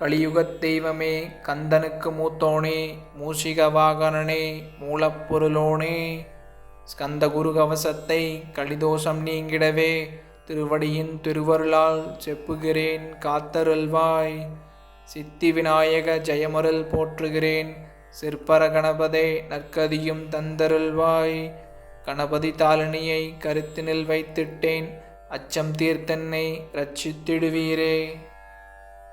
கலியுகத் தெய்வமே கந்தனுக்கு மூத்தோனே மூஷிக வாகனனே மூலப்பொருளோனே. ஸ்கந்த குரு கவசத்தை கலிதோஷம் நீங்கிடவே திருவடியின் திருவருளால் செப்புகிறேன் காத்தருள்வாய். சித்தி விநாயக ஜெயமருள் போற்றுகிறேன் சிற்பர கணபதே நற்கதியும் தந்தருள்வாய். கணபதி தாளினியை கருத்தினில் வைத்திட்டேன் அச்சம் தீர்த்தன்னை ரட்சித்திடுவீரே.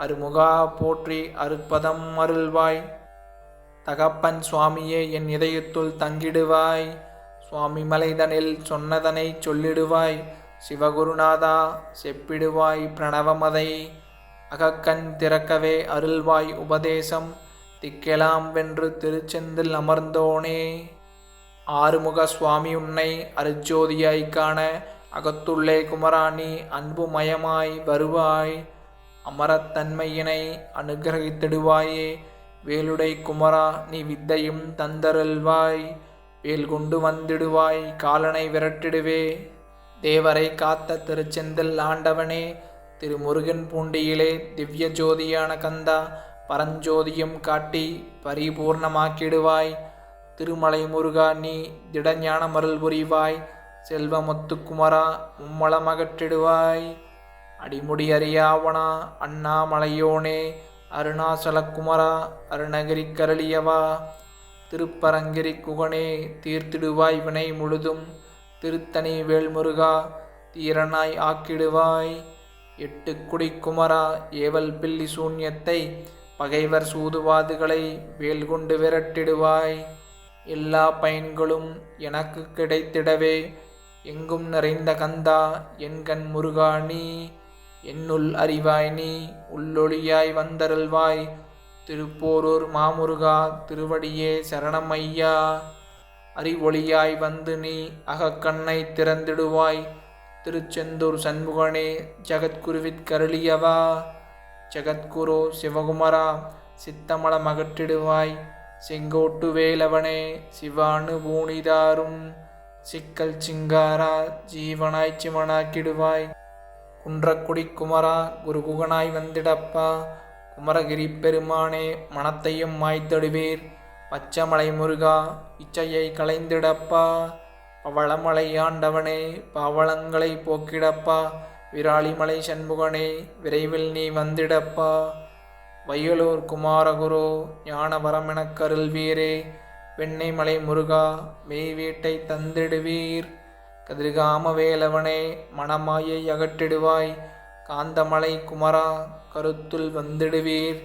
அருமுகா போற்றி அருட்பதம் அருள்வாய். தகப்பன் சுவாமியே என் இதயத்துள் தங்கிடுவாய். சுவாமி மலைதனில் சொன்னதனை சொல்லிடுவாய். சிவகுருநாதா செப்பிடுவாய் பிரணவமதை. அகக்கண் திறக்கவே அருள்வாய் உபதேசம். திக்கெலாம் வென்று திருச்செந்தில் அமர்ந்தோனே. ஆறுமுக சுவாமி உன்னை அருஜோதியாய்க்கான அகத்துள்ளே குமராணி அன்புமயமாய் வருவாய். அமரத்தன்மையினை அனுகிரகித்திடுவாயே. வேலுடை குமரா நீ வித்தையும் தந்தருள்வாய். வேல் கொண்டு வந்திடுவாய் காலனை விரட்டிடுவே. தேவரை காத்த திருச்செந்தில் ஆண்டவனே திருமுருகன் பூண்டியிலே திவ்ய ஜோதியான கந்தா பரஞ்சோதியும் காட்டி பரிபூர்ணமாக்கிடுவாய். திருமலை முருகா நீ திடஞானமருள் புரிவாய். செல்வமுத்துக்குமரா மும்மலமகற்றிடுவாய். அடிமுடி அறியாவனா அண்ணாமலையோனே அருணாசலக்குமரா அருணகிரி கரளியவா திருப்பரங்கிரி குகனே தீர்த்திடுவாய் வினை முழுதும். திருத்தணி வேல்முருகா தீரனாய் ஆக்கிடுவாய். எட்டு குடிக்குமரா ஏவல் பில்லி சூன்யத்தை பகைவர் சூதுவாதுகளை வேல் கொண்டு விரட்டிடுவாய். எல்லா பயன்களும் எனக்கு கிடைத்திடவே எங்கும் நிறைந்த கந்தா என் கண் முருகா நீ என்னுள் அறிவாய் நீ உள்ளொளியாய் வந்தருள்வாய். திருப்போரூர் மாமுருகா திருவடியே சரணம் ஐயா அறிவொளியாய் வந்து நீ அகக்கண்ணை திறந்திடுவாய். திருச்செந்தூர் சண்முகனே ஜகத்குருவிற் கருளியவா. ஜகத்குரு சிவகுமரா சித்தமல மகற்றிடுவாய். செங்கோட்டு வேலவனே சிவானு பூணிதாரும் சிக்கல் சிங்காரா ஜீவனாய் சிவனாக்கிடுவாய். குன்றக்குடி குமரா குருகுகனாய் வந்திடப்பா. குமரகிரி பெருமானே மனத்தையும் மாய்த்தடுவீர். பச்சமலை முருகா இச்சையை களைந்திடப்பா. பவளமலை ஆண்டவனே பவளங்களை போக்கிடப்பா. விராலிமலை சண்முகனே விரைவில் நீ வந்திடப்பா. வயலூர் குமாரகுரு ஞானவரமெனக் கருள்வீரே வெண்ணெய்மலை முருகா மெய் வீட்டை தந்திடுவீர். கதிர்காம வேலவனே மணமாயை அகற்றிடுவாய். காந்தமலை குமரா கருத்துள் வந்திடுவீர்.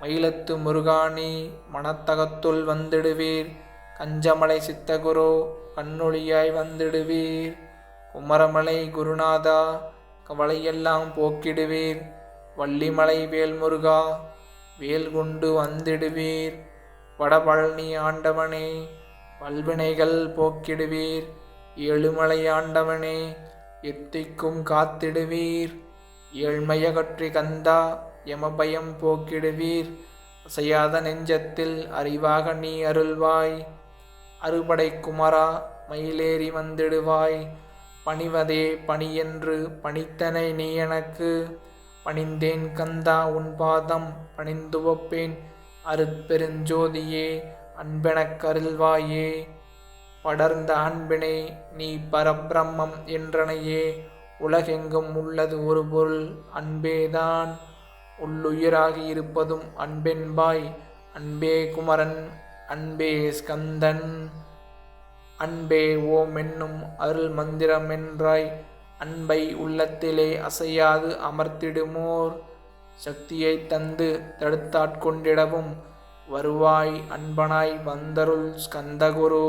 மயிலத்து முருகாணி மணத்தகத்துள் வந்திடுவீர். கஞ்சமலை சித்தகுரு கண்ணொளியாய் வந்திடுவீர். குமரமலை குருநாதா கவலையெல்லாம் போக்கிடுவீர். வள்ளிமலை வேல்முருகா வேல் கொண்டு வந்திடுவீர். வடபழனி ஆண்டவனே வல்வினைகள் போக்கிடுவீர். ஏழுமலையாண்டவனே எத்திக்கும் காத்திடுவீர். ஏழ்மையகற்றி கந்தா எமபயம் போக்கிடுவீர். அசையாத நெஞ்சத்தில் அறிவாக நீ அருள்வாய். அறுபடை குமரா மயிலேறி வந்திடுவாய். பணிவதே பணியென்று பணித்தனை நீ எனக்கு. பணிந்தேன் கந்தா உன் பாதம் பணிந்துவப்பேன். அருட்பெருஞ்சோதியே அன்பெனக் கருள்வாயே படர்ந்த அன்பினை நீ பரபிரம்மம் என்றனையே. உலகெங்கும் உள்ளது ஒரு பொருள் அன்பேதான். உள்ளுயிராகி இருப்பதும் அன்பென்பாய். அன்பே குமரன் அன்பே ஸ்கந்தன். அன்பே ஓம் என்னும் அருள் மந்திரமென்றாய். அன்பை உள்ளத்திலே அசையாது அமர்த்திடுமோர். சக்தியை தந்து தடுத்தாட்கொண்டிடவும் வருவாய் அன்பனாய் வந்தருள் ஸ்கந்தகுரு.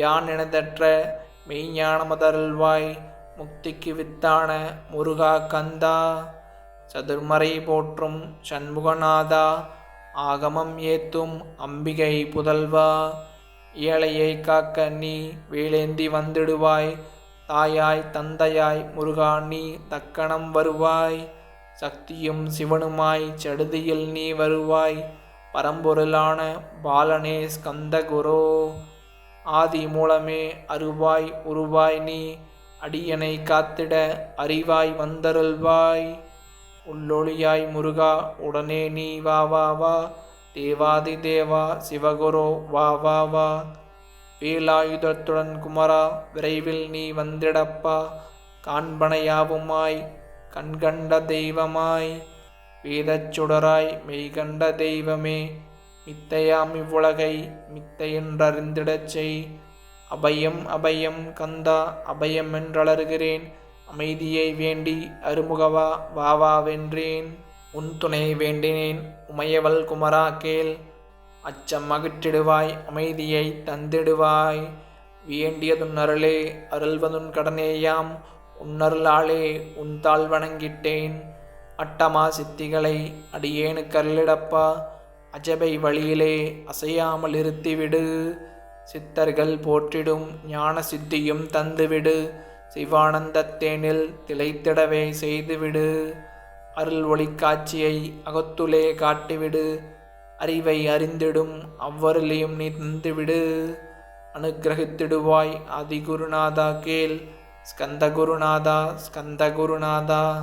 யான் எனதற்ற மெய்ஞானமதருள்வாய் முக்திக்கு வித்தான முருகா கந்தா. சதுர்மறை போற்றும் சண்முகநாதா ஆகமம் ஏத்தும் அம்பிகை புதல்வா. ஏழையை காக்க நீ வேலேந்தி வந்திடுவாய் தாயாய் தந்தையாய் முருகா நீ தக்கணம் வருவாய். சக்தியும் சிவனுமாய் சடுதியில் நீ வருவாய் பரம்பொருளான பாலனே ஸ்கந்தகுரோ. ஆதி மூலமே அருவாய் உருவாய் நீ அடியனை காத்திட அறிவாய் வந்தருள்வாய். உள்ளொளியாய் முருகா உடனே நீ வா வா வா. தேவாதி தேவா சிவகுரோ வா வா வா. வேலாயுதத்துடன் குமரா விரைவில் நீ வந்திடப்பா. காண்பனையாவுமாய் கண்கண்ட தெய்வமாய். வேதச்சுடராய் மெய்கண்ட தெய்வமே மித்தையாம் இவ்வுலகை மித்தையென்றறிந்திடச் செய். அபயம் அபயம் கந்தா அபயம் என்றளறுகிறேன் அமைதியை வேண்டி அருமுகவா வாவா வென்றேன். உன் துணை வேண்டினேன் உமையவள் குமரா கேள். அச்சம் அகற்றிடுவாய் அமைதியை தந்திடுவாய். வேண்டியதுன் அருளே அருள்வதுன் கடனேயாம். உன்னருளாலே உன் தாழ் வணங்கிட்டேன். அட்டமா சித்திகளை அடியேனு கருளிடப்பா அஜபை வழியிலே அசையாமல் இருத்திவிடு சித்தர்கள் போற்றிடும் ஞான சித்தியும் தந்துவிடு. சிவானந்தத்தேனில் திளைத்திடவே செய்துவிடு. அருள் ஒளி காட்சியை அகத்துலே காட்டிவிடு. அறிவை அறிந்திடும் அவ்வருளையும் நீ தந்துவிடு. அனுகிரகித்திடுவாய் ஆதிகுருநாதா கேள். ஸ்கந்தகுருநாதா ஸ்கந்தகுருநாதா.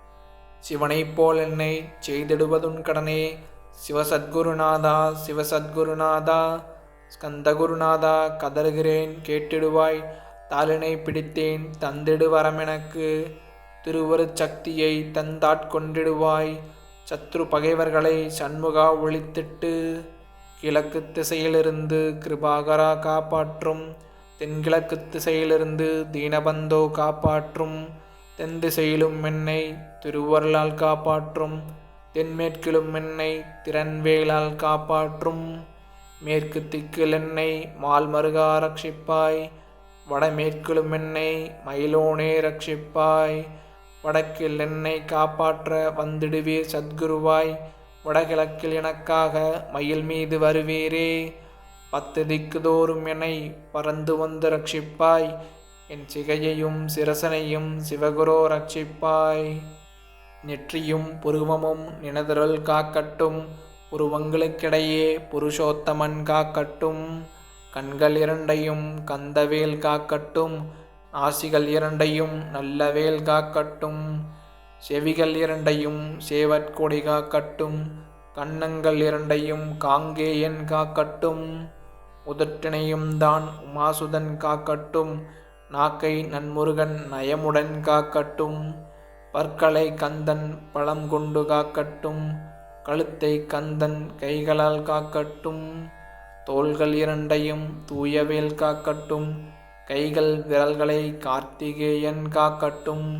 சிவனைப் போல் என்னை செய்திடுவதுன் கடனே. சிவசத்குருநாதா சிவசத்குருநாதா ஸ்கந்தகுருநாதா கதறுகிறேன் கேட்டிடுவாய். தாளினை பிடித்தேன் தந்திடு வரமெனக்கு. திருவரு சக்தியை தந்தாட்கொண்டிடுவாய் சத்ரு பகைவர்களை சண்முகா ஒழித்திட்டு கிழக்கு திசையிலிருந்து கிருபாகரா காப்பாற்றும். தென்கிழக்கு திசையிலிருந்து தீனபந்தோ காப்பாற்றும். தெந்திசையிலும் என்னை திருவருளால் காப்பாற்றும் தென்மேற்கிலும் என்னை திறன்வேலால் காப்பாற்றும். மேற்கு திக்கில் என்னை மால்மருகா ரட்சிப்பாய் வடமேற்கிலும் என்னை மயிலோனே ரட்சிப்பாய். வடக்கில் என்னை காப்பாற்ற வந்திடுவீர் சத்குருவாய் வடகிழக்கில் எனக்காக மயில் மீது வருவீரே. பத்து திக்குதோறும் என்னை பறந்து வந்து ரட்சிப்பாய் என் சிகையையும் சிரசனையும் சிவகுரோ ரட்சிப்பாய். நெற்றியும் புருவமும் நினதருள் காக்கட்டும். புருவங்களுக்கிடையே புருஷோத்தமன் காக்கட்டும். கண்கள் இரண்டையும் கந்தவேல் காக்கட்டும். நாசிகள் இரண்டையும் நல்லவேல் காக்கட்டும். செவிகள் இரண்டையும் சேவற்கொடி காக்கட்டும். கன்னங்கள் இரண்டையும் காங்கேயன் காக்கட்டும். உதட்டினையும் தான் உமாசுதன் காக்கட்டும். நாக்கை நன்முருகன் நயமுடன் காக்கட்டும். பற்களை கந்தன் பழம் கொண்டு காக்கட்டும். கழுத்தை கந்தன் கைகளால் காக்கட்டும். தோள்கள் இரண்டையும் தூயவேல் காக்கட்டும். கைகள் விரல்களை கார்த்திகேயன் காக்கட்டும்.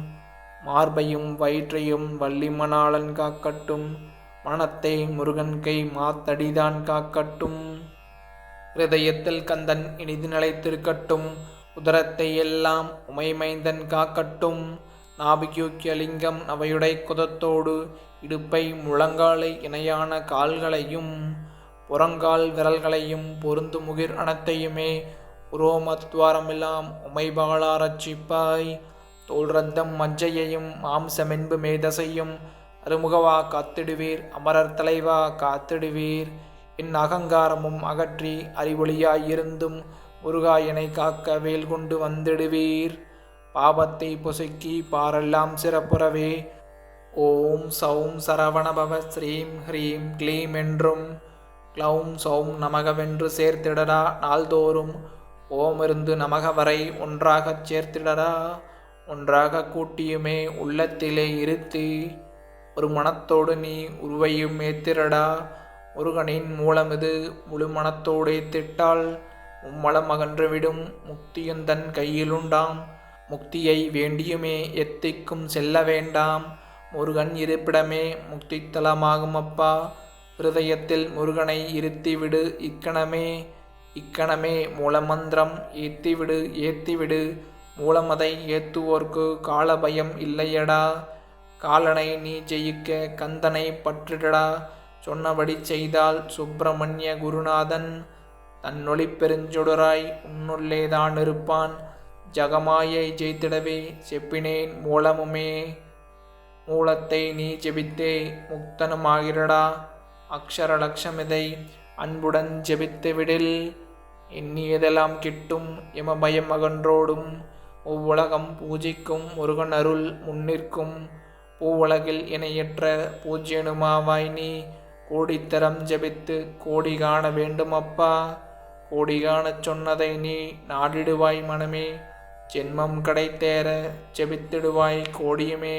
மார்பையும் வயிற்றையும் வள்ளிமணாளன் காக்கட்டும். மனத்தை முருகன் கை மாத்தடிதான் காக்கட்டும். ஹிருதயத்தில் கந்தன் இனிது நிலைத்திருக்கட்டும். உதரத்தை எல்லாம் உமைமைந்தன் காக்கட்டும். நாபிகியோக்கிய லிங்கம் அவையுடை குதத்தோடு இடுப்பை முழங்காலை இணையான கால்களையும் புறங்கால் விரல்களையும் பொருந்து முகிர் அனத்தையுமே உரோமத்வாரமெல்லாம் உமைபாலா ரட்சிப்பாய். தோல் ரத்தம் மாம்சமென்பு மேதசையும் அருமுகவா காத்திடுவீர் அமரர் தலைவா காத்திடுவீர். என் அகங்காரமும் அகற்றி அறிவொளியாயிருந்தும் முருகாயனை காக்க வேல் கொண்டு வந்திடுவீர். பாபத்தை பொசுக்கி பாரெல்லாம் சிறப்புறவே. ஓம் சௌம் சரவணபவ ஸ்ரீம் ஹ்ரீம் க்ளீம் என்றும். க்ளௌம் சௌம் நமகவென்று சேர்த்திடடா நாள்தோறும். ஓமிருந்து நமக வரை ஒன்றாகச் சேர்த்திடடா ஒன்றாக கூட்டியுமே உள்ளத்திலே இருத்தி. ஒரு மனத்தோடு நீ உருவையும் ஏத்திரடா முருகனின் மூலமிது முழு மனத்தோடே திட்டால் மும்மலம் அகன்றுவிடும் முக்தியுந்தன் கையிலுண்டாம். முக்தியை வேண்டியுமே எத்திக்கும் செல்ல வேண்டாம். முருகன் இருப்பிடமே முக்தித்தலமாகும் அப்பா ஹிருதயத்தில் முருகனை இருத்திவிடு இக்கணமே. இக்கணமே மூலமந்திரம் ஏத்திவிடு ஏத்திவிடு. மூலமதை ஏத்துவோர்க்கு காலபயம் இல்லையடா. காலனை நீ ஜெயிக்க கந்தனை பற்றிடடா. சொன்னபடி செய்தால் சுப்பிரமணிய குருநாதன் தன்னொளி பெருஞ்சொடராய் உன்னுள்ளேதான் இருப்பான். ஜகமாயை ஜெயித்திடவே செப்பினேன் மூலமுமே. மூலத்தை நீ ஜெபித்தே முக்தனுமாகிறடா. அக்ஷர லட்சமிதை அன்புடன் ஜெபித்து விடில் எண்ணியதெல்லாம் கிட்டும் எமபயம் அகன்றோடும் ஒவ்வுலகம் பூஜிக்கும் முருகன் அருள் முன்னிற்கும். பூவுலகில் இணையற்ற பூஜ்யனுமாவாய் நீ. கோடித்தரம் ஜபித்து கோடி காண வேண்டும் அப்பா கோடி காணச் சொன்னதை நீ நாடிடுவாய் மனமே. ஜென்மம் கடைத்தேற செபித்திடுவாய் கோடியுமே.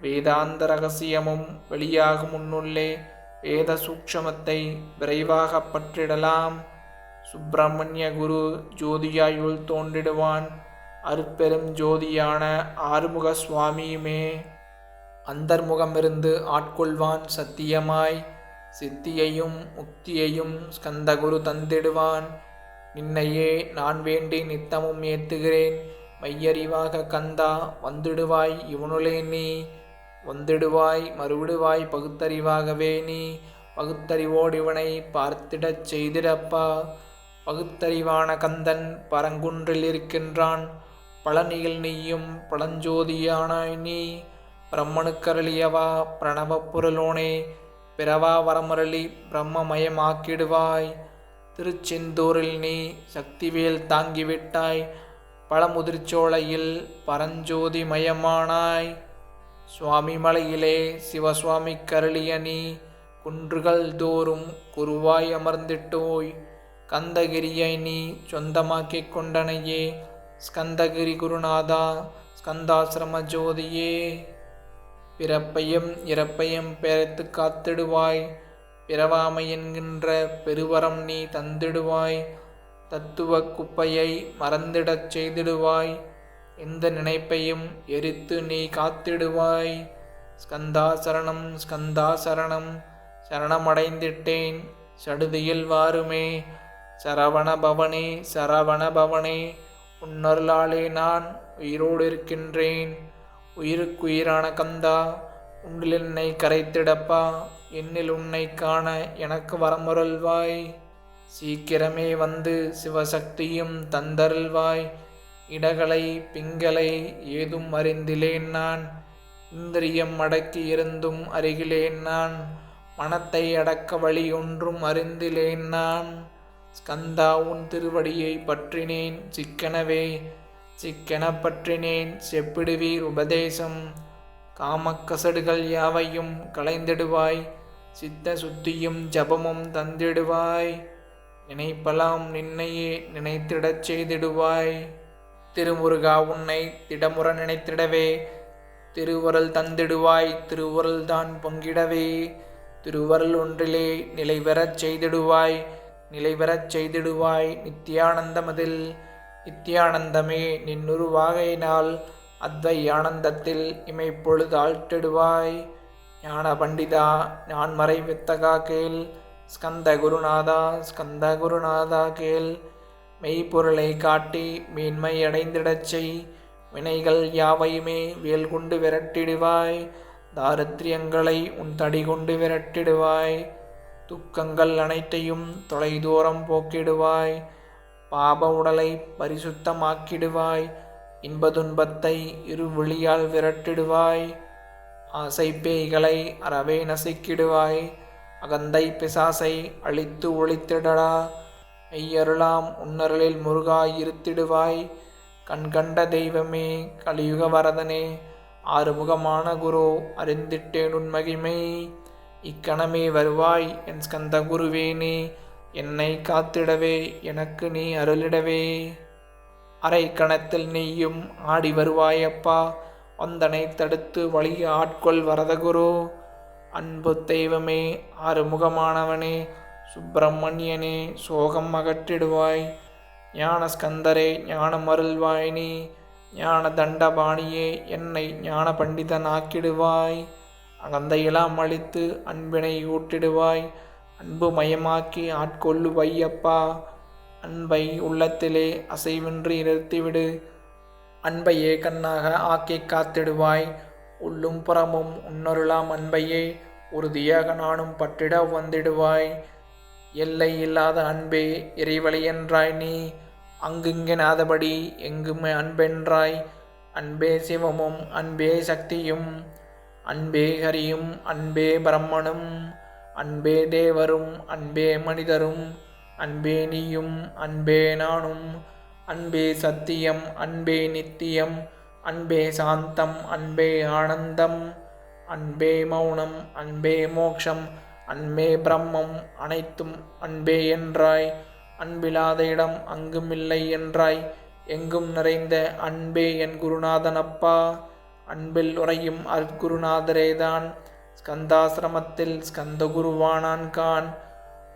வேதாந்த ரகசியமும் வெளியாகும் முன்னுள்ளே வேத சூக்ஷமத்தை விரைவாக பற்றிடலாம். சுப்பிரமணிய குரு ஜோதியாயுள் தோன்றிடுவான். அருப்பெரும் ஜோதியான ஆறுமுக சுவாமியுமே அந்தர்முகமிருந்து ஆட்கொள்வான் சத்தியமாய். சித்தியையும் முக்தியையும் ஸ்கந்தகுரு தந்திடுவான். நின்னையே நான் வேண்டி நித்தமும் ஏத்துகிறேன். மையறிவாக கந்தா வந்துடுவாய் இவனுளே நீ. வந்துடுவாய் மறுவிடுவாய் பகுத்தறிவாகவே நீ. பகுத்தறிவோடு இவனை பார்த்திடச் செய்திடப்பா. பகுத்தறிவான கந்தன் பரங்குன்றில் இருக்கின்றான். பழனியில் நீயும் பழஞ்சோதியானாய் நீ. பிரம்மனுக்கருளியவா பிரணவப் பொருளோனே. பிறவா வரமரளி பிரம்மமயமாக்கிடுவாய். திருச்செந்தூரில் நீ சக்திவேல் தாங்கிவிட்டாய். பழமுதிர்ச்சோலையில் பரஞ்சோதி மயமானாய். சுவாமி மலையிலே சிவசுவாமி கருளிய நீ குன்றுகள் தோறும் குருவாய் அமர்ந்திட்டோய். கந்தகிரியை நீ சொந்தமாக்கிக் கொண்டனையே. ஸ்கந்தகிரி குருநாதா ஸ்கந்தாசிரம ஜோதியே. பிறப்பையும் இறப்பையும் பெயர்த்து காத்திடுவாய். பிறவாமை என்கின்ற பெருவரம் நீ தந்திடுவாய். தத்துவ குப்பையை மறந்திடச் செய்திடுவாய். எந்த நினைப்பையும் எரித்து நீ காத்திடுவாய். ஸ்கந்தா சரணம் ஸ்கந்தா சரணம் சரணமடைந்திட்டேன். சடுதியில் வாருமே சரவண பவனே சரவண பவனே. உன்னருளாலே நான் உயிரோடு இருக்கின்றேன். உயிருக்குயிரான கந்தா உண்டில் என்னை கரைத்திடப்பா என்னில் உன்னை காண எனக்கு வரமுறல்வாய். சீக்கிரமே வந்து சிவசக்தியும் தந்தருள்வாய். இடகளை பிங்களை ஏதும் அறிந்திலேன் நான். இந்திரியம் அடக்கி இருந்தும் அருகிலேன் நான். மனத்தை அடக்க வழி ஒன்றும் அறிந்திலேன் நான். ஸ்கந்தா உன் திருவடியை பற்றினேன் சிக்கனவே. சிக்கெனப்பற்றினேன். செப்பிடுவீர் உபதேசம். காமக்கசடுகள் யாவையும் களைந்திடுவாய். சித்த சுத்தியும் ஜபமும் தந்திடுவாய். நினைப்பலாம் நின்னையே நினைத்திடச் செய்திடுவாய். திருமுருகா உன்னை திடமுற நினைத்திடவே. திருவருள் தந்திடுவாய் திருவருள் தான் பொங்கிடவே. திருவருள் ஒன்றிலே நிலை பெறச் செய்திடுவாய். நிலை பெறச் செய்திடுவாய் நித்தியானந்தமதில். நித்தியானந்தமே நின்னுருவாகையினால் அத்வை ஆனந்தத்தில் இமைப்பொழுது ஆழ்த்திடுவாய். ஞான பண்டிதா நான் வித்தகா கேள். ஸ்கந்த குருநாதா ஸ்கந்த குருநாதா கேள். மெய்ப்பொருளை காட்டி மேன்மை அடைந்திடச் செய். வினைகள் யாவையுமே வேல் கொண்டு விரட்டிடுவாய். தாரித்ரியங்களை உன் தடி கொண்டு விரட்டிடுவாய். துக்கங்கள் அனைத்தையும் தொலைதூரம் போக்கிடுவாய். பாப உடலை பரிசுத்தமாக்கிடுவாய். இன்பதுன்பத்தை இரு விழியால் விரட்டிடுவாய். ஆசை பேய்களை அறவே நசுக்கிடுவாய். அகந்தை பிசாசை அழித்து ஒழித்திடடா மெய்யருளாம் உன்னருளில் முருகாய் இருத்திடுவாய். கண்கண்ட தெய்வமே கலியுக வரதனே ஆறுமுகமான குரு அறிந்திட்டேன் உன் மகிமை. இக்கணமே வருவாய் என் ஸ்கந்த குருவேனே என்னை காத்திடவே எனக்கு நீ அருளிடவே. அரை கணத்தில் நீயும் ஆடி வருவாயப்பா வந்தனை தடுத்து வழி ஆட்கொள் வரதகுரு. அன்பு தெய்வமே ஆறுமுகமானவனே சுப்பிரமணியனே சோகம் அகற்றிடுவாய். ஞான ஸ்கந்தரே ஞானம் அருள்வாய் நீ. ஞான தண்டபாணியே என்னை ஞான பண்டிதன் ஆக்கிடுவாய் அகந்தையெல்லாம் அழித்து அன்பினை ஊட்டிடுவாய். அன்பு மயமாக்கி ஆட்கொள்ளு வையப்பா அன்பை உள்ளத்திலே அசைவின்றி நிறுத்திவிடு. அன்பையே கண்ணாக ஆக்கி காத்திடுவாய். உள்ளும் புறமும் உன்னருளாம் அன்பையே. உறுதியாக நானும் பற்றிட வந்திடுவாய். எல்லை இல்லாத அன்பே இறைவழி என்றாய் நீ. அங்குங்கெனாதபடி எங்குமே அன்பென்றாய். அன்பே சிவமும் அன்பே சக்தியும். அன்பே ஹரியும் அன்பே பிரம்மனும். அன்பே தேவரும் அன்பே மனிதரும் அன்பே நீயும் அன்பே நானும் அன்பே சத்தியம் அன்பே நித்தியம் அன்பே சாந்தம் அன்பே ஆனந்தம் அன்பே மௌனம் அன்பே மோக்ஷம் அன்பே பிரம்மம் அனைத்தும் அன்பே என்றாய். அன்பில்லாத இடம் அங்குமில்லை என்றாய். எங்கும் நிறைந்த அன்பே என் குருநாதன் அப்பா அன்பில் உறையும் அற்குருநாதரேதான். ஸ்கந்தாசிரமத்தில் ஸ்கந்த கான்.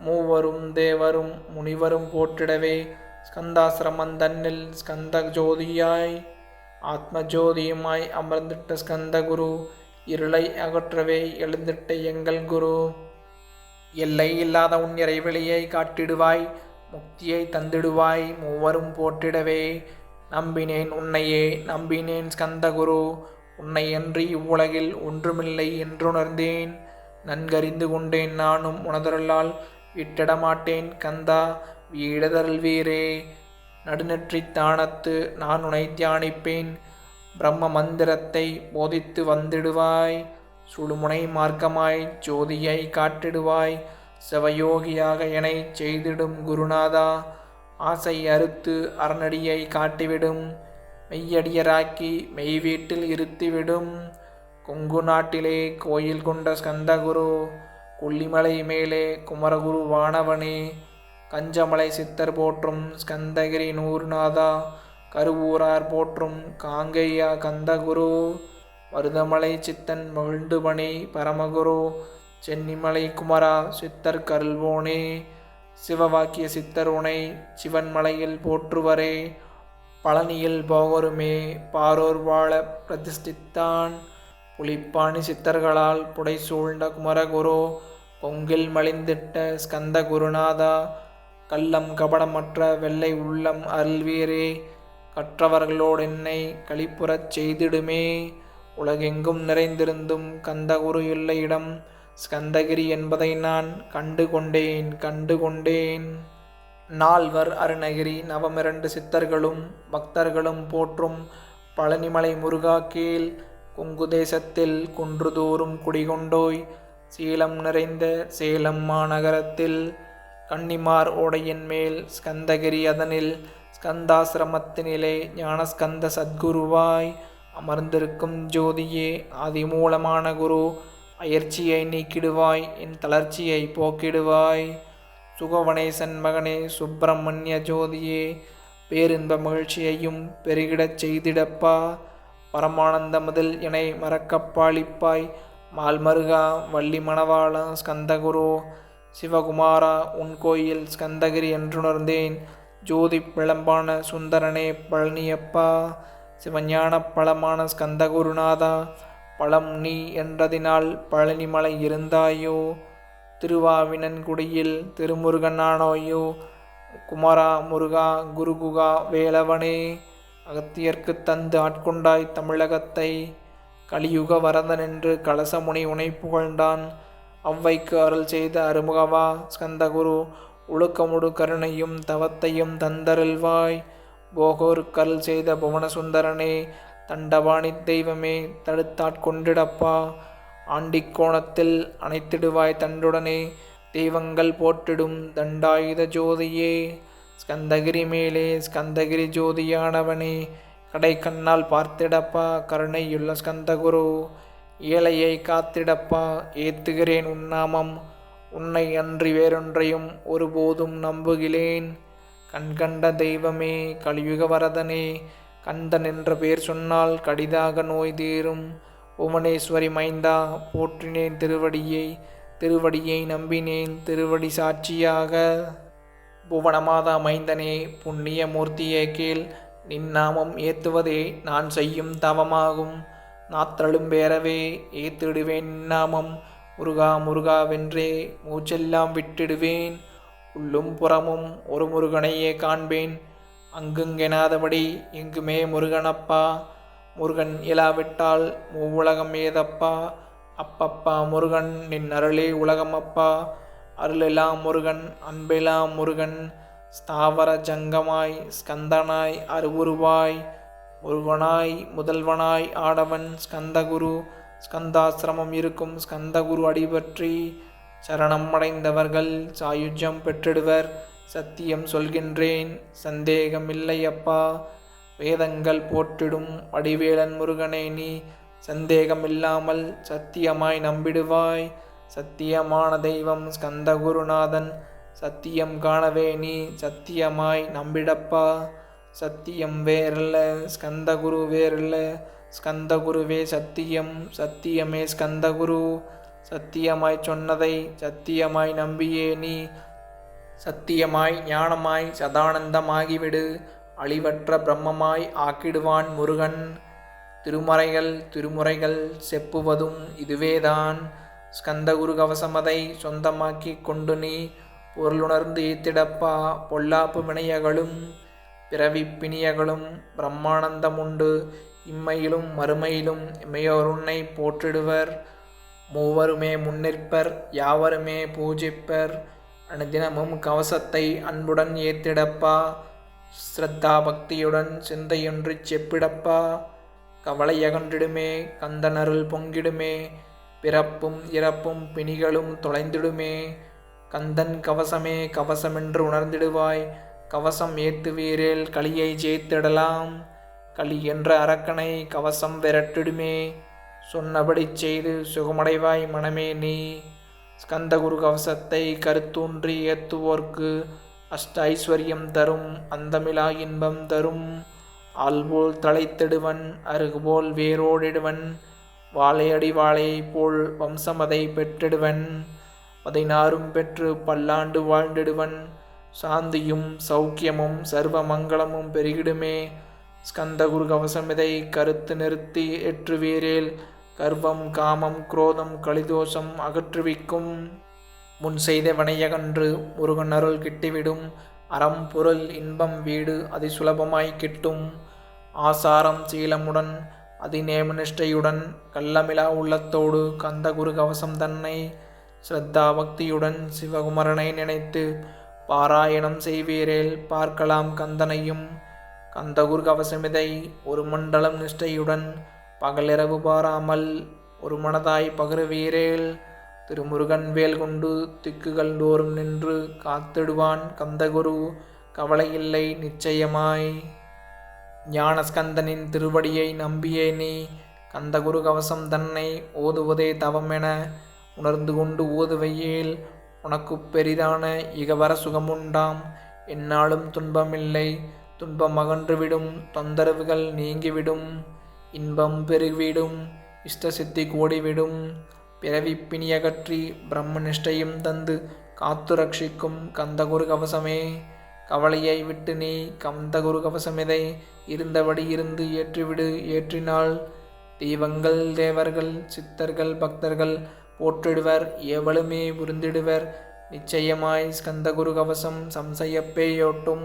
மூவரும் தேவரும் முனிவரும் போற்றிடவே ஸ்கந்தாசிரமம் தன்னில் ஸ்கந்த ஜோதியாய் ஆத்ம ஜோதியுமாய் அமர்ந்திட்ட ஸ்கந்த குரு இருளை அகற்றவே எழுந்திட்ட எங்கள் குரு. எல்லை இல்லாத உன் இறைவெளியை காட்டிடுவாய் முக்தியை தந்திடுவாய் மூவரும் போற்றிடவே. நம்பினேன் உன்னையே நம்பினேன் ஸ்கந்தகுரு. குரு அன்றி இவ்வுலகில் ஒன்றுமில்லை என்றுணர்ந்தேன். நன்கறிந்து கொண்டேன் நானும் உணதருளால் விட்டிடமாட்டேன் கந்தா வீடதல்வீரே வீரே நடுநெற்றித் தானத்து நான் உனை தியானிப்பேன். பிரம்ம மந்திரத்தை போதித்து வந்திடுவாய். சுடுமுனை மார்க்கமாய் ஜோதியை காட்டிடுவாய். சிவயோகியாக எனை செய்திடும் குருநாதா. ஆசை அறுத்து அறநடியை காட்டிவிடும். மெய்யடியராக்கி மெய் வீட்டில் இருத்திவிடும். கொங்கு நாட்டிலே கோயில் கொண்ட ஸ்கந்தகுரு கொல்லிமலை மேலே குமரகுரு வானவனே கஞ்சமலை சித்தர் போற்றும் ஸ்கந்தகிரி நூர்நாதா கருவூரார் போற்றும் காங்கையா கந்தகுரு மருதமலை சித்தன் மகிழ்ந்துபணி பரமகுரு சென்னிமலை குமரா சித்தர் கருள்வோனே சிவவாக்கிய சித்தர் உனை சிவன்மலையில் போற்றுவரே. பழனியில் போகருமே பாரோர் வாழ பிரதிஷ்டித்தான். புலிப்பாணி சித்தர்களால் புடை சூழ்ந்த குமரகுரு பொங்கில் மலிந்திட்ட ஸ்கந்த குருநாதா கள்ளம் கபடமற்ற வெள்ளை உள்ளம் அருள்வீரே கற்றவர்களோடு என்னை களிப்புறச் செய்திடுமே. உலகெங்கும் நிறைந்திருந்தும் கந்தகுரு இல்லை இடம் ஸ்கந்தகிரி என்பதை நான் கண்டு கொண்டேன் கண்டு கொண்டேன் நால்வர் அருணகிரி நவமிரண்டு சித்தர்களும் பக்தர்களும் போற்றும் பழனிமலை முருகா கீழ் கொங்குதேசத்தில் குன்றுதோறும் குடிகொண்டோய் சீலம் நிறைந்த சேலம் மாநகரத்தில் கன்னிமார் ஓடையின் மேல் ஸ்கந்தகிரி அதனில் ஸ்கந்தாசிரமத்தினிலே ஞானஸ்கந்த சத்குருவாய் அமர்ந்திருக்கும் ஜோதியே அதிமூலமான குரு அயற்சியை நீக்கிடுவாய் என் தளர்ச்சியை போக்கிடுவாய். சுகவனேசன் மகனே சுப்பிரமணிய ஜோதியே பேரின்ப மகிழ்ச்சியையும் பெருகிடச் செய்திடப்பா. பரமானந்தமதில் இணை மறக்கப்பாளிப்பாய் மால்மருகா வள்ளி மணவாள ஸ்கந்தகுரு சிவகுமாரா உன் கோயில் ஸ்கந்தகிரி என்றுணர்ந்தேன். ஜோதி பிளம்பான சுந்தரனே பழனியப்பா. சிவஞான பழமான ஸ்கந்தகுருநாதா பழம் நீ என்றதினால் பழனிமலை இருந்தாயோ? திருவாவினன்குடியில் திருமுருகனானோயோ குமரா முருகா குருகுகா வேலவனே அகத்தியர்க்கு தந்து ஆட்கொண்டாய் தமிழகத்தை. கலியுக வரதன் என்று கலசமுனி உனை புகழ்ந்தான். அவ்வைக்கு அருள் செய்த அருமுகவா ஸ்கந்தகுரு ஒழுக்கமுடு கருணையும் தவத்தையும் தந்தருள்வாய். போகோர் கருள் செய்த புவனசுந்தரனே தண்டபாணி தெய்வமே தடுத்தாட்கொண்டிடப்பா. ஆண்டிக்கோணத்தில் அணைத்திடுவாய் தண்டுடனே. தெய்வங்கள் போற்றிடும் தண்டாயுத ஜோதியே. ஸ்கந்தகிரி மேலே ஸ்கந்தகிரி ஜோதியானவனே. கடை கண்ணால் பார்த்திடப்பா கருணையுள்ள ஸ்கந்தகுரு. ஏழையை காத்திடப்பா ஏத்துகிறேன் உன்னாமம் உன்னை அன்றி வேறொன்றையும் ஒருபோதும் நம்புகிலேன் கண்கண்ட தெய்வமே கலியுக வரதனே கந்தன் என்ற பெயர் சொன்னால் கடிதாக நோய் தீரும். புவனேஸ்வரி மைந்தா போற்றினேன் திருவடியை திருவடியை நம்பினேன் திருவடி சாட்சியாக. புவனமாதா மைந்தனே புண்ணிய கீழ் கேள் நின்னாமம் ஏத்துவதே நான் செய்யும் தவமாகும். நாத்தழும் பேரவே ஏத்திடுவேன் நின்னாமம் முருகா முருகா வென்றே மூச்செல்லாம் விட்டிடுவேன். உள்ளும் புறமும் ஒரு முருகனையே காண்பேன். அங்குங்கெனாதபடி எங்குமே முருகனப்பா. முருகன் இலாவிட்டால் மூவுலகம் ஏதப்பா? அப்பப்பா முருகன் நின் அருளே உலகம் அப்பா அருளெல்லாம் முருகன் அன்பெல்லாம் முருகன் ஸ்தாவர ஜங்கமாய் ஸ்கந்தனாய் அருவுருவாய். முருகனாய் முதல்வனாய் ஆடவன் ஸ்கந்தகுரு ஸ்கந்தாசிரமம் இருக்கும் ஸ்கந்தகுரு அடிபற்றி சரணம் அடைந்தவர்கள் சாயுஜ்யம் பெற்றிடுவர். சத்தியம் சொல்கின்றேன் சந்தேகமில்லை அப்பா வேதங்கள் போற்றிடும் வடிவேலன் முருகனே நீ சந்தேகமில்லாமல் சத்தியமாய் நம்பிடுவாய். சத்தியமான தெய்வம் ஸ்கந்தகுருநாதன் சத்தியம் காணவே நீ சத்தியமாய் நம்பிடப்பா. சத்தியம் வேறல்ல ஸ்கந்தகுரு வேறல்ல ஸ்கந்தகுருவே சத்தியம் சத்தியமே ஸ்கந்தகுரு. சத்தியமாய் சொன்னதை சத்தியமாய் நம்பியே நீ. சத்தியமாய் ஞானமாய் சதானந்தமாகிவிடு. அழிவற்ற பிரம்மமாய் ஆக்கிடுவான் முருகன். திருமறைகள் திருமுறைகள் செப்புவதும் இதுவேதான். ஸ்கந்தகுரு கவசமதை சொந்தமாக்கி கொண்டு நீ பொருளுணர்ந்து ஈத்திடப்பா. பொல்லாப்பு வினையகளும் பிறவி பிணியகளும் பிரம்மானந்தமுண்டு. இம்மையிலும் மறுமையிலும் இமையோருன்னை போற்றிடுவர். மூவருமே முன்னிற்பர் யாவருமே பூஜிப்பர். அனுதினமும் கவசத்தை அன்புடன் ஏத்திடப்பா. ஸ்ரத்தா பக்தியுடன் சிந்தையொன்று செப்பிடப்பா. கவலையகன்றிடுமே கந்தனருள் பொங்கிடுமே பிறப்பும் இறப்பும் பிணிகளும் தொலைந்திடுமே. கந்தன் கவசமே கவசமென்று உணர்ந்திடுவாய் கவசம் ஏத்துவீரேல் களியை ஜெயித்திடலாம். களி என்ற அரக்கனை கவசம் விரட்டிடுமே. சொன்னபடி செய்து சுகமடைவாய் மனமே நீ. ஸ்கந்தகுரு கவசத்தை கருத்தூன்றி ஏத்துவோர்க்கு அஷ்ட ஐஸ்வர்யம் தரும் அந்தமிலா இன்பம் தரும். ஆல்போல் தலைத்திடுவன் அருகுபோல் வேரோடிடுவன். வாழையடி வாழையைப் போல் வம்சமதை பெற்றிடுவன். பதினாறும் பெற்று பல்லாண்டு வாழ்ந்திடுவன். சாந்தியும் சௌக்கியமும் சர்வ மங்களமும் பெருகிடுமே. ஸ்கந்தகுரு கவசமிதை கருத்து நிறுத்தி எற்றுவீரேல் கர்வம் காமம் குரோதம் கலிதோஷம் அகற்றுவிக்கும். முன் செய்த வினையகன்று முருகன் அருள் கிட்டிவிடும். அறம் பொருள் இன்பம் வீடு அதிசுலபமாய் கிட்டும். ஆசாரம் சீலமுடன் அதிநேமனிஷ்டையுடன் கள்ளமிலா உள்ளத்தோடு கந்தகுரு கவசம் தன்னை ஸ்ரத்தா பக்தியுடன் சிவகுமரனை நினைத்து பாராயணம் செய்வீரேல் பார்க்கலாம் கந்தனையும். கந்தகுரு கவசமிதை ஒரு மண்டலம் நிஷ்டையுடன் பகலிரவு பாராமல் ஒரு மனதாய் பகருவீரேல் திருமுருகன் வேல் கொண்டு திக்குகள் தோறும் நின்று காத்திடுவான் கந்தகுரு. கவலையில்லை நிச்சயமாய். ஞானஸ்கந்தனின் திருவடியை நம்பியே நீ. கந்தகுரு கவசம் தன்னை ஓதுவதே தவமென உணர்ந்து கொண்டு ஓதுவையில் உனக்கு பெரிதான இகவர சுகமுண்டாம். என்னாலும் துன்பமில்லை துன்பம் அகன்றுவிடும் தொந்தரவுகள் நீங்கிவிடும். இன்பம் பெருகிவிடும் இஷ்ட சித்தி கூடிவிடும். பிறவி பிணியகற்றி பிரம்மனிஷ்டையும் தந்து காத்து ரட்சிக்கும் கந்தகுரு கவசமே. கவலையை விட்டு நீ கந்தகுரு கவசமிதை இருந்தபடி இருந்து ஏற்றிவிடு ஏற்றினால் தெய்வங்கள் தேவர்கள் சித்தர்கள் பக்தர்கள் போற்றிடுவர் எவளுமே புரிந்திடுவர் நிச்சயமாய் ஸ்கந்தகுரு கவசம் சம்சயப்பேயோட்டும்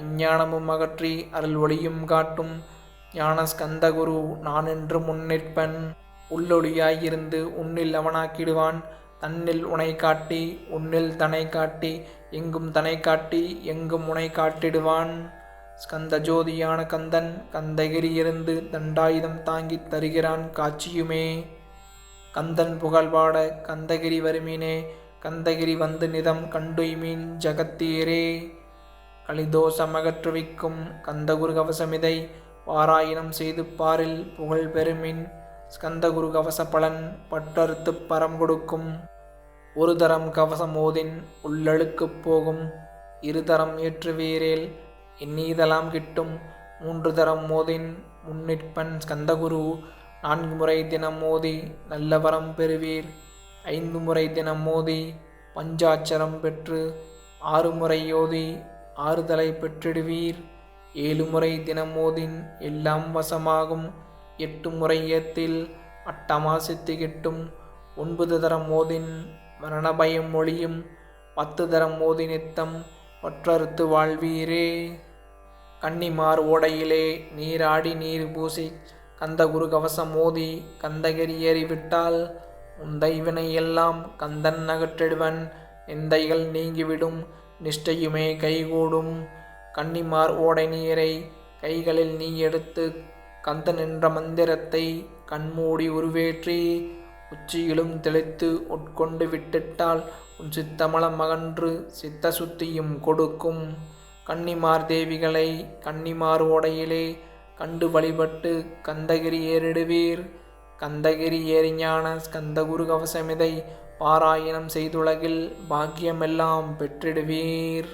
அஞ்ஞானமும் அகற்றி அருள் ஒளியும் காட்டும். ஞான ஸ்கந்தகுரு நான் என்று முன்னிற்பன். உள்ளொளியாயிருந்து உன்னில் அவனாக்கிடுவான். தன்னில் உனை காட்டி உன்னில் தனை காட்டி எங்கும் தனை காட்டி எங்கும் உனை காட்டிடுவான் ஸ்கந்த ஜோதியான கந்தன் கந்தகிரியிருந்து தண்டாயுதம் தாங்கித் தருகிறான் காட்சியுமே. கந்தன் புகழ்பாட கந்தகிரி வருமீனே கந்தகிரி வந்து நிதம் கண்டுய்மீன் ஜகத்தீரே. கலிதோஷமகற்றுவிக்கும் கந்தகுரு கவசமிதை பாராயணம் செய்து பாரில் புகழ் பெருமின் ஸ்கந்தகுரு கவச பலன் பட்டறுத்துப் பரம் கொடுக்கும். ஒரு தரம் கவசம் ஓதின் உள்ளழுக்குப் போகும். இரு இருதரம் ஏற்றுவீரேல் எண்ணீதலாம் கிட்டும். மூன்று தரம் மோதின் முன்னிற்பன் ஸ்கந்தகுரு நான்கு முறை தினம் மோதி நல்ல வரம் பெறுவீர். ஐந்து முறை தினம் மோதி பஞ்சாட்சரம் பெற்று ஆறு முறை யோதி ஆறுதலை பெற்றிடுவீர். ஏழு முறை தினம் மோதின் எல்லாம் வசமாகும். எட்டு முறை ஏத்தில் அட்டமாசித்து கிட்டும் ஒன்பது தரம் மோதின் மரண பயம் பத்து தரம் மோதி நித்தம் ஒற்றறுத்து வாழ்வீரே. கன்னிமார் ஓடையிலே நீராடி நீர் பூசி கந்தகுரு கவசம் மோதி கந்தகிரி ஏறிவிட்டால் உந்தை வினை எல்லாம் கந்தன் நகற்றிடுவன். நிந்தைகள் நீங்கிவிடும் நிஷ்டையுமே கைகூடும். கன்னிமார் ஓடை நீரை கைகளில் நீ எடுத்து கந்தன் என்ற மந்திரத்தை கண்மூடி உருவேற்றி உச்சியிலும் தெளித்து உட்கொண்டு விட்டிட்டால் உன் சித்தமலம் அகன்று சித்த சுத்தியும் கொடுக்கும். கன்னிமார் தேவிகளை கன்னிமார் ஓடையிலே கண்டு வழிபட்டு கந்தகிரி ஏறிடுவீர். கந்தகிரி ஏறிஞான ஸ்கந்தகுரு கவசமிதை பாராயணம் செய்துலகில் பாக்கியமெல்லாம் பெற்றிடுவீர்.